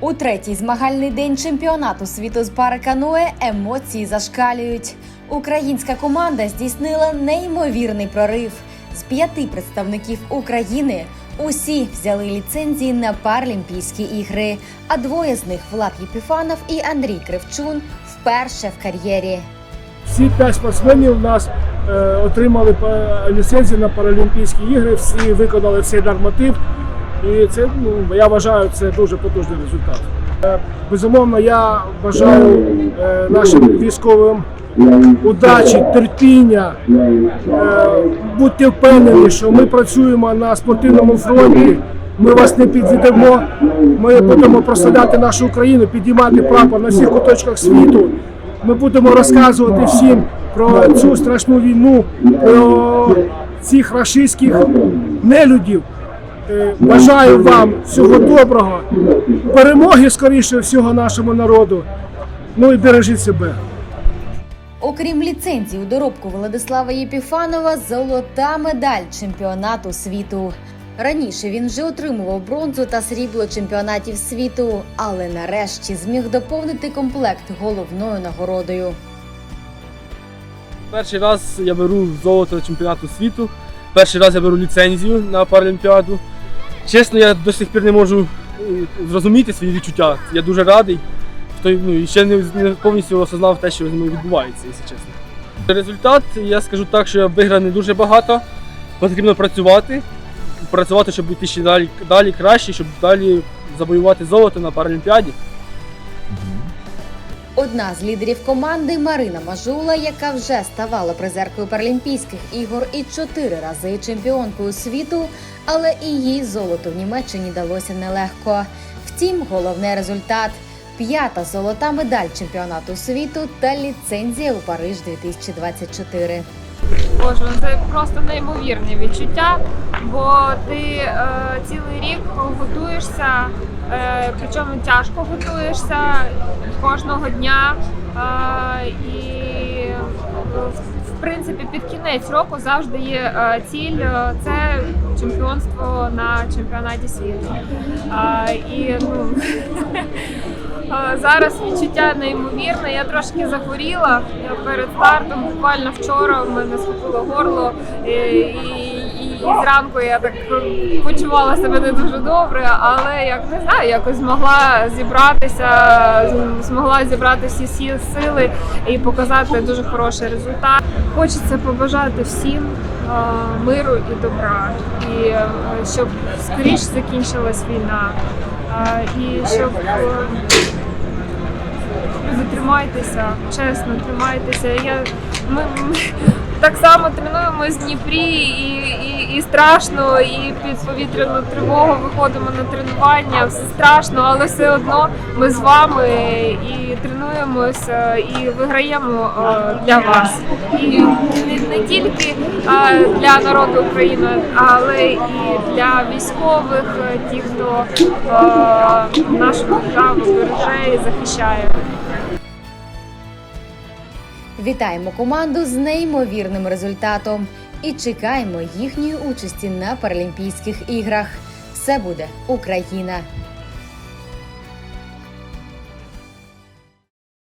У третій змагальний день чемпіонату світу з паракануе емоції зашкалюють. Українська команда здійснила неймовірний прорив. З п'яти представників України усі взяли ліцензії на Паралімпійські ігри, а двоє з них Влад Єпіфанов і Андрій Кривчун вперше в кар'єрі. Всі п'ять спортсменів у нас е, отримали ліцензію на Паралімпійські ігри, всі виконали цей норматив. І це, ну, я вважаю, це дуже потужний результат. Е, безумовно, я бажаю е, нашим військовим удачі, терпіння. Е, будьте впевнені, що ми працюємо на спортивному фронті. Ми вас не підведемо. Ми будемо прославляти нашу Україну, підіймати прапор на всіх куточках світу. Ми будемо розказувати всім про цю страшну війну, про цих рашистських нелюдів. Е, Бажаю вам всього доброго, перемоги скоріше всього нашому народу. Ну і бережіть себе. Окрім ліцензії у доробку Владислава Єпіфанова, золота медаль чемпіонату світу. Раніше він вже отримував бронзу та срібло чемпіонатів світу, але нарешті зміг доповнити комплект головною нагородою. Перший раз я беру золото чемпіонату світу. Перший раз я беру ліцензію на Паралімпіаду. Чесно, я до сих пір не можу е, зрозуміти свої відчуття. Я дуже радий. Що, ну, ще не, не повністю осознав те, що зі мною відбувається, якщо чесно. Результат, я скажу так, що виграв не дуже багато. Потрібно працювати. Працювати, щоб бути ще далі, далі краще, щоб далі завоювати золото на Паралімпіаді. Одна з лідерів команди Марина Мажула, яка вже ставала призеркою Паралімпійських ігор і чотири рази чемпіонкою світу, але і їй золото в Німеччині далося нелегко. Втім, головний результат п'ята золота медаль чемпіонату світу та ліцензія у Париж 2024. Боже, ну це просто неймовірне відчуття, бо ти е, цілий рік готуєшся, причому тяжко готуєшся кожного дня. Е, і е, в- принципі під кінець року завжди є е, ціль е, це чемпіонство на чемпіонаті світу. Е, і ну, Е, Зараз відчуття неймовірне. Я трошки захворіла перед стартом. Буквально вчора в мене схопило горло, і, і, зранку я так почувала себе не дуже добре, але як не знаю, якось змогла зібратися, змогла зібрати всі сі- сили і показати дуже хороший результат. Хочеться побажати всім е, миру і добра, і е, щоб скоріш закінчилась війна. Е, І щоб Люди, чесно, тримайтеся. Я, ми, ми так само тренуємось в Дніпрі і, і, і страшно, і під повітряну тривогу виходимо на тренування. Все страшно, але все одно ми з вами і тренуємося, і виграємо е, для вас. І не, тільки е, для народу України, але і для військових, е, ті, хто нашу державу береже і захищає. Вітаємо команду з неймовірним результатом і чекаємо їхньої участі на Паралімпійських іграх. Все буде Україна!